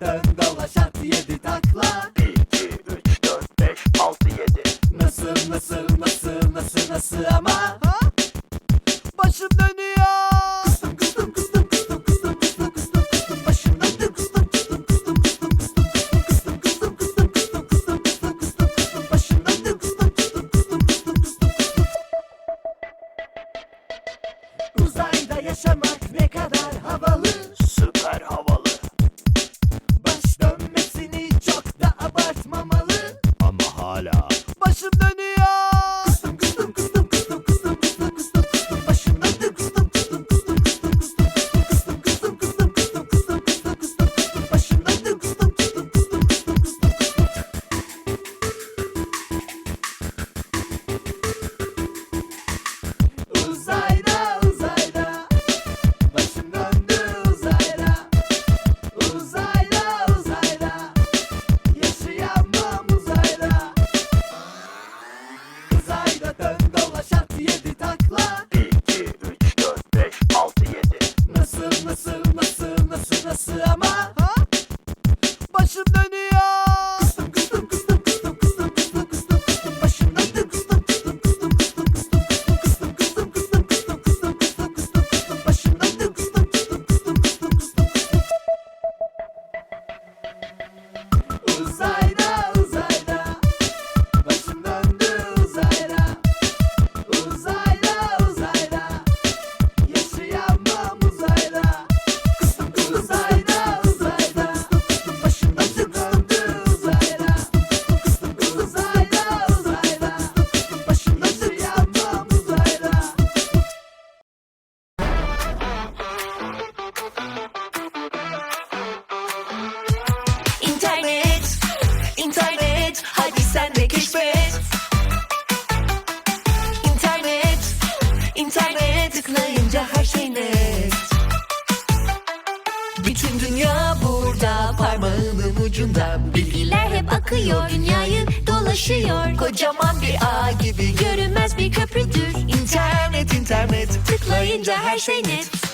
Dön dolaş yedi takla. 1, 2, 3, 4, 5, 6, 7 Nasıl nasıl nasıl nasıl nasıl ama? Ha? Başım dön yaşamak ne kadar havalı? Süper havalı. Baş dönmesini çok da abartmamalı. Ama hala Başım dönüyor. başındaydı. İnternet hadi sen de keşfet. İnternet İnternet tıklayınca her şey net. Bütün dünya burada parmağının ucunda. Bilgiler hep akıyor dünyayı dolaşıyor. Kocaman bir ağ gibi görünmez bir köprüdür. İnternet internet tıklayınca her şey net.